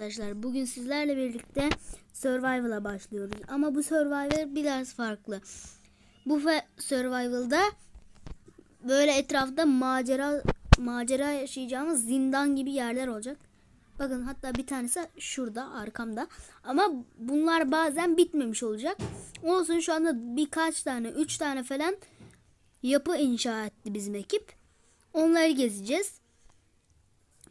Arkadaşlar bugün sizlerle birlikte Survival'a başlıyoruz. Ama bu Survival biraz farklı. Bu Survival'da böyle etrafta macera macera yaşayacağımız zindan gibi yerler olacak. Bakın hatta bir tanesi şurada arkamda. Ama bunlar bazen bitmemiş olacak. Olsun şu anda birkaç tane, üç tane falan yapı inşa etti bizim ekip. Onları gezeceğiz.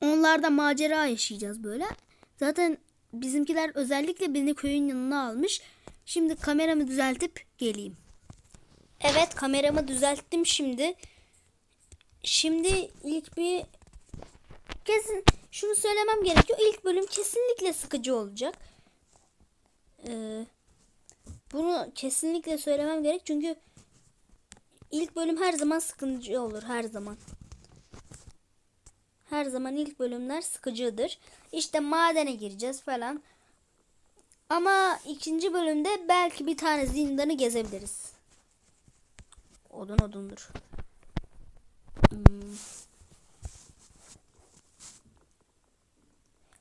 Onlarda macera yaşayacağız böyle. Zaten bizimkiler özellikle beni köyün yanına almış. Şimdi kameramı düzeltip geleyim. Evet kameramı düzelttim şimdi. Şimdi ilk bir kesin şunu söylemem gerekiyor. İlk bölüm kesinlikle sıkıcı olacak. Ee, bunu kesinlikle söylemem gerek çünkü ilk bölüm her zaman sıkıcı olur her zaman. Her zaman ilk bölümler sıkıcıdır. İşte madene gireceğiz falan. Ama ikinci bölümde belki bir tane zindanı gezebiliriz. Odun odundur. Hmm.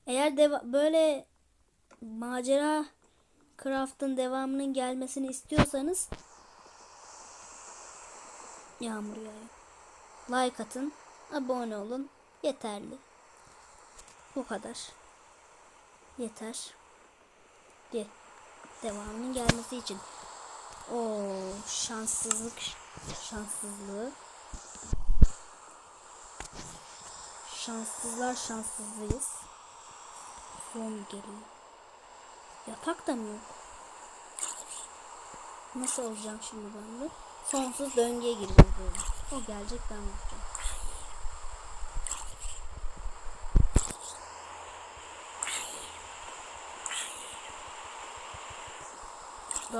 Eğer deva- böyle macera craft'ın devamının gelmesini istiyorsanız yağmur yağıyor. Like atın, abone olun. Yeterli. Bu kadar. Yeter. De devamının gelmesi için. O şanssızlık şanssızlığı. Şanssızlar şanssızlıyız. Zombi geliyor. Yatak da mı yok? Nasıl olacağım şimdi ben bunu? Sonsuz döngüye gireceğiz böyle. O gelecek ben yapacağım.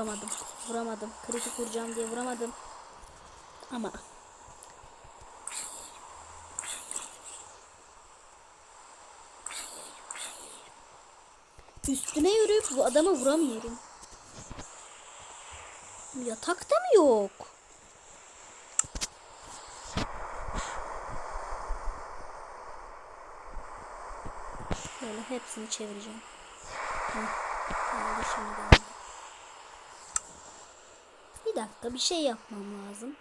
Vuramadım. Vuramadım. Kritik vuracağım diye vuramadım. Ama üstüne yürüyüp bu adama vuramıyorum. Yatakta mı yok? Böyle hepsini çevireceğim. Heh, şimdi geldi. Dakika bir şey yapmam lazım.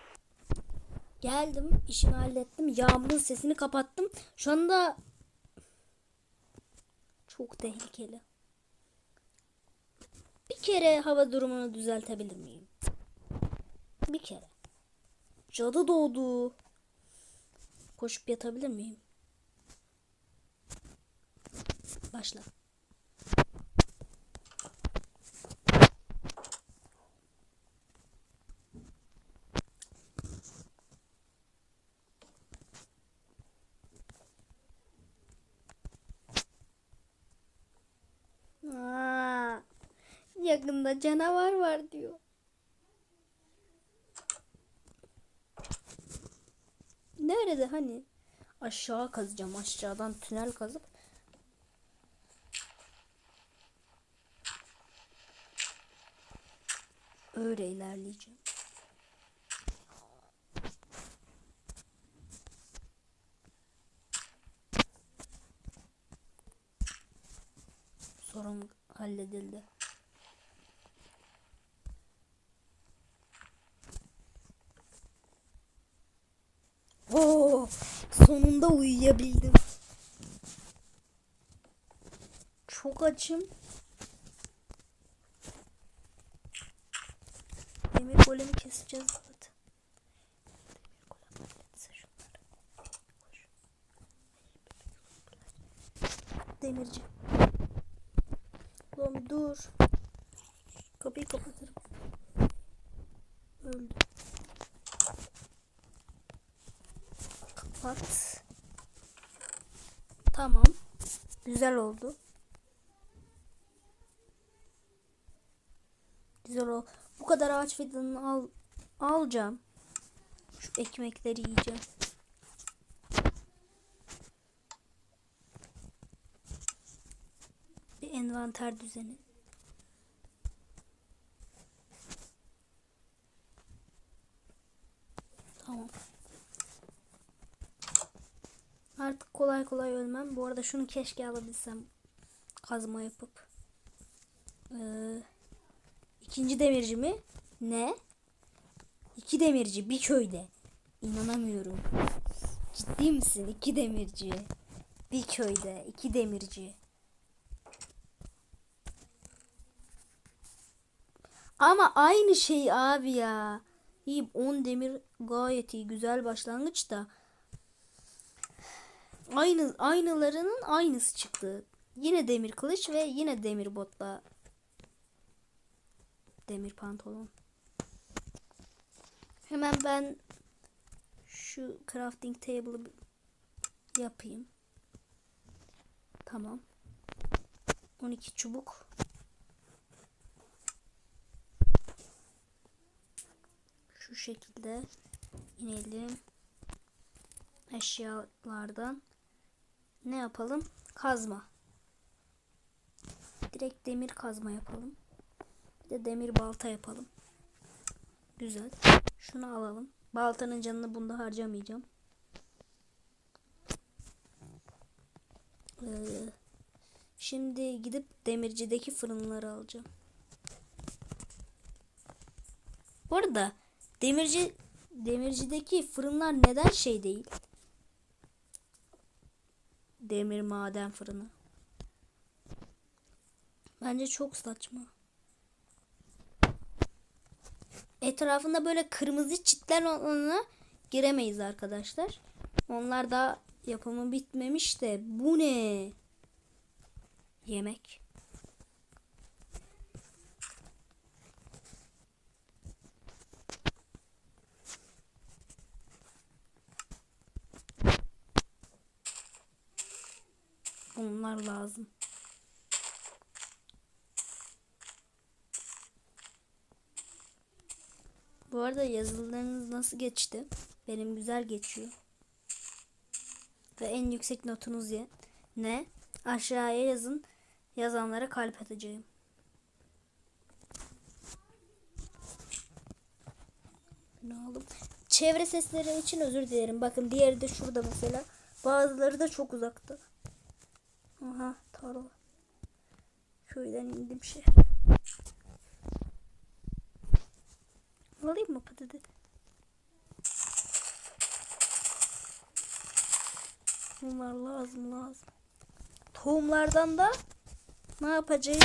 Geldim işimi hallettim. Yağmurun sesini kapattım. Şu anda çok tehlikeli. Bir kere hava durumunu düzeltebilir miyim? Bir kere. Cadı doğdu. Koşup yatabilir miyim? Başla. Yakında canavar var diyor. Nerede hani? Aşağı kazacağım. Aşağıdan tünel kazıp öyle ilerleyeceğim. Sorun halledildi. Sonunda uyuyabildim. Çok açım. Demir golemi keseceğiz zaten. Demirci. Bir dur. Kapıyı kapatırım. Öldü. Kapat. Tamam. Güzel oldu. Güzel o. Bu kadar ağaç fidanını al alacağım. Şu ekmekleri yiyeceğim. Bir envanter düzeni. Tamam. Artık kolay kolay ölmem. Bu arada şunu keşke alabilsem. kazma yapıp. Ee, ikinci demirci mi? Ne? İki demirci bir köyde. İnanamıyorum. Ciddi misin? İki demirci. Bir köyde iki demirci. Ama aynı şey abi ya. İyi 10 demir gayet iyi güzel başlangıç da. Aynı aynılarının aynısı çıktı. Yine demir kılıç ve yine demir botla. Demir pantolon. Hemen ben şu crafting table'ı yapayım. Tamam. 12 çubuk. Şu şekilde inelim. Eşyalardan ne yapalım? Kazma. Direkt demir kazma yapalım. Bir de demir balta yapalım. Güzel. Şunu alalım. Baltanın canını bunda harcamayacağım. Ee, şimdi gidip demircideki fırınları alacağım. Bu arada demirci demircideki fırınlar neden şey değil? Demir maden fırını. Bence çok saçma. Etrafında böyle kırmızı çitler olanına giremeyiz arkadaşlar. Onlar da yapımı bitmemiş de bu ne? Yemek. Bunlar lazım. Bu arada yazılarınız nasıl geçti? Benim güzel geçiyor. Ve en yüksek notunuz ye- ne? Aşağıya yazın. Yazanlara kalp atacağım. Ne aldım? Çevre sesleri için özür dilerim. Bakın diğeri de şurada mesela. Bazıları da çok uzakta. Aha tarla. Köyden indim şey. Alayım mı patates? Bunlar lazım lazım. Tohumlardan da ne yapacağız?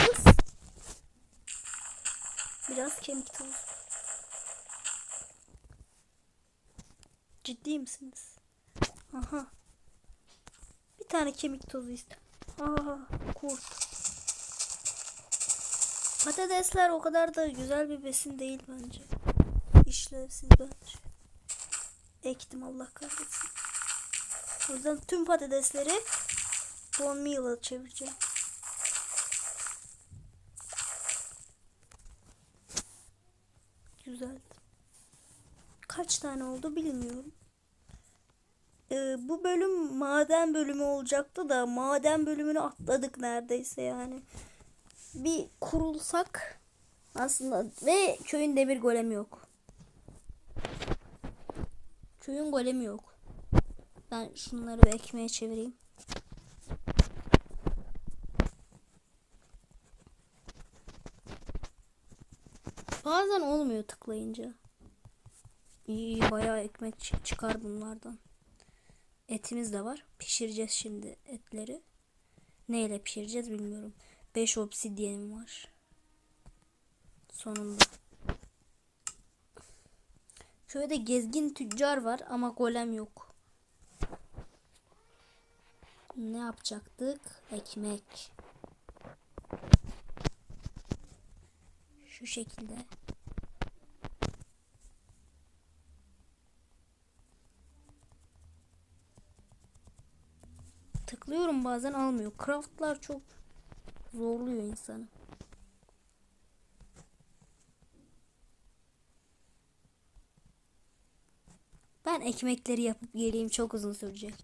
Biraz kemik tozu. Ciddi misiniz? Aha. Bir tane kemik tozu iste. Aa, kurt. Patatesler o kadar da güzel bir besin değil bence. İşlevsiz bence. Ektim Allah kahretsin. O yüzden tüm patatesleri bone meal'a çevireceğim. Güzel. Kaç tane oldu bilmiyorum. Ee, bu bölüm maden bölümü olacaktı da maden bölümünü atladık neredeyse yani. Bir kurulsak aslında ve köyün demir golemi yok. Köyün golemi yok. Ben şunları bir ekmeğe çevireyim. Bazen olmuyor tıklayınca. İyi bayağı ekmek çı- çıkar bunlardan. Etimiz de var. Pişireceğiz şimdi etleri. Neyle pişireceğiz bilmiyorum. 5 obsidyenim var. Sonunda. Köyde gezgin tüccar var ama golem yok. Ne yapacaktık? Ekmek. Şu şekilde. Tıklıyorum bazen almıyor. Craftlar çok zorluyor insanı. Ben ekmekleri yapıp geleyim çok uzun sürecek.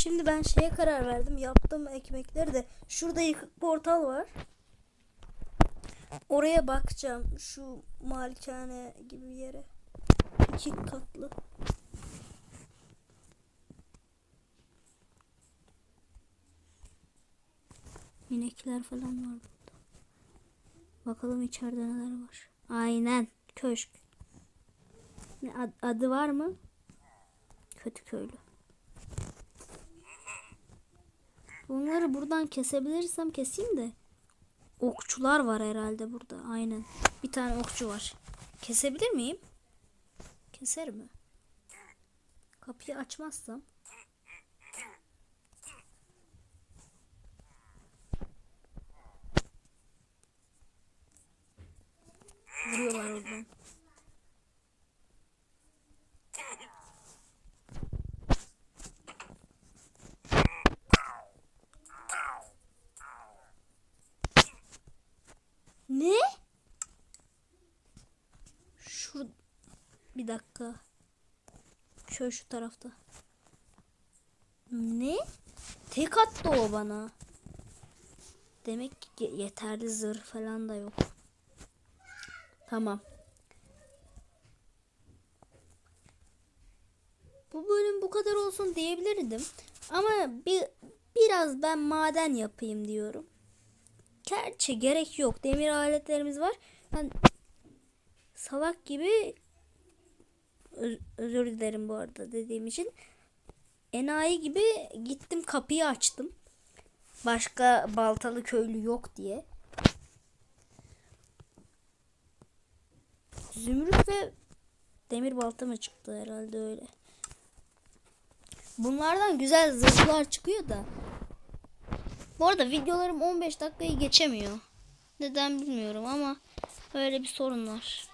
Şimdi ben şeye karar verdim. Yaptığım ekmekleri de şurada yıkık portal var. Oraya bakacağım. Şu malikane gibi yere. İki katlı. İnekler falan var burada. Bakalım içeride neler var. Aynen. Köşk. Ad- adı var mı? Kötü köylü. Bunları buradan kesebilirsem keseyim de. Okçular var herhalde burada. Aynen. Bir tane okçu var. Kesebilir miyim? Keser mi? Kapıyı açmazsam. Vuruyorlar oradan. Ne? Şur bir dakika. Şöyle şu tarafta. Ne? Tek attı o bana. Demek ki ye- yeterli zırh falan da yok. Tamam. Bu bölüm bu kadar olsun diyebilirdim. Ama bir biraz ben maden yapayım diyorum. Gerçi gerek yok. Demir aletlerimiz var. Ben salak gibi Öz- özür dilerim bu arada dediğim için. Enayi gibi gittim kapıyı açtım. Başka baltalı köylü yok diye. Zümrüt ve demir balta mı çıktı herhalde öyle. Bunlardan güzel zırhlar çıkıyor da. Bu arada videolarım 15 dakikayı geçemiyor. Neden bilmiyorum ama öyle bir sorun var.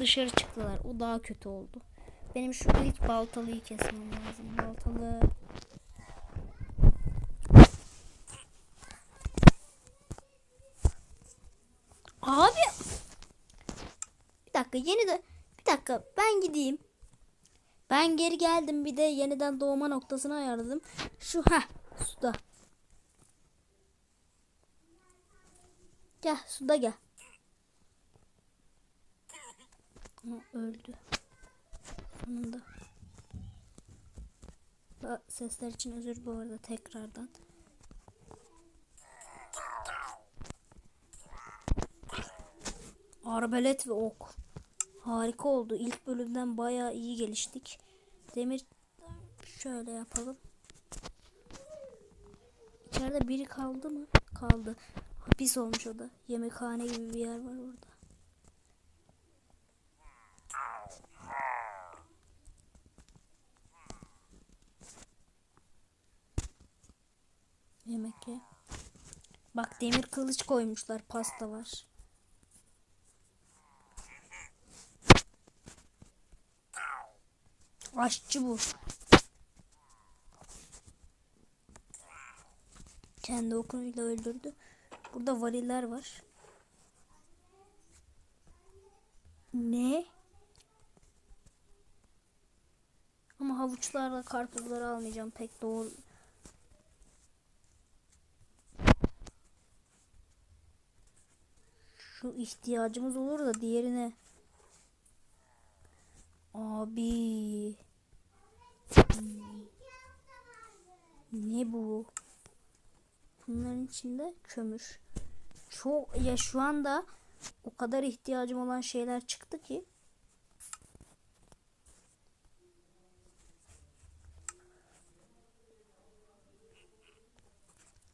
Dışarı çıktılar. O daha kötü oldu. Benim şu ilk baltalıyı kesmem lazım. Baltalı. Abi. Bir dakika yeni de bir dakika ben gideyim. Ben geri geldim bir de yeniden doğma noktasını ayarladım. Şu ha suda. Gel suda gel. Ama öldü. Sonunda. Sesler için özür bu arada tekrardan. Arbalet ve ok. Harika oldu. İlk bölümden bayağı iyi geliştik. Demir şöyle yapalım. İçeride biri kaldı mı? Kaldı. Hapis olmuş o da. Yemekhane gibi bir yer var orada. Yemek ye. Bak demir kılıç koymuşlar. Pasta var. Aşçı bu. Kendi okunuyla öldürdü. Burada variller var. Ne? Ama havuçlarla karpuzları almayacağım pek doğru. Şu ihtiyacımız olur da diğerine. Abi. Ne bu? Bunların içinde kömür. Çok ya şu anda o kadar ihtiyacım olan şeyler çıktı ki.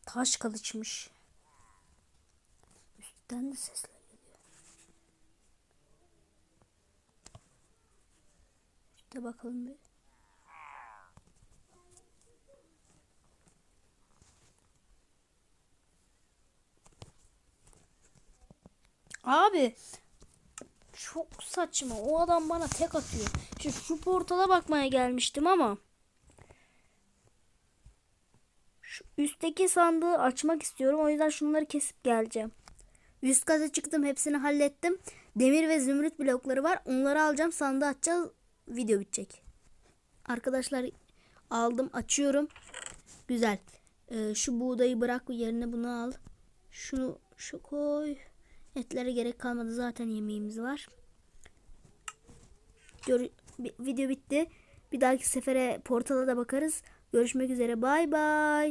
Taş kılıçmış. Üstten de sesler İşte bakalım bir. Abi çok saçma. O adam bana tek atıyor. Şu, şu portala bakmaya gelmiştim ama şu üstteki sandığı açmak istiyorum. O yüzden şunları kesip geleceğim. Üst kata çıktım. Hepsini hallettim. Demir ve zümrüt blokları var. Onları alacağım. Sandığı açacağız. Video bitecek. Arkadaşlar aldım. Açıyorum. Güzel. Ee, şu buğdayı bırak yerine bunu al. Şunu şu koy. Etlere gerek kalmadı. Zaten yemeğimiz var. Gör video bitti. Bir dahaki sefere portala da bakarız. Görüşmek üzere. Bay bay.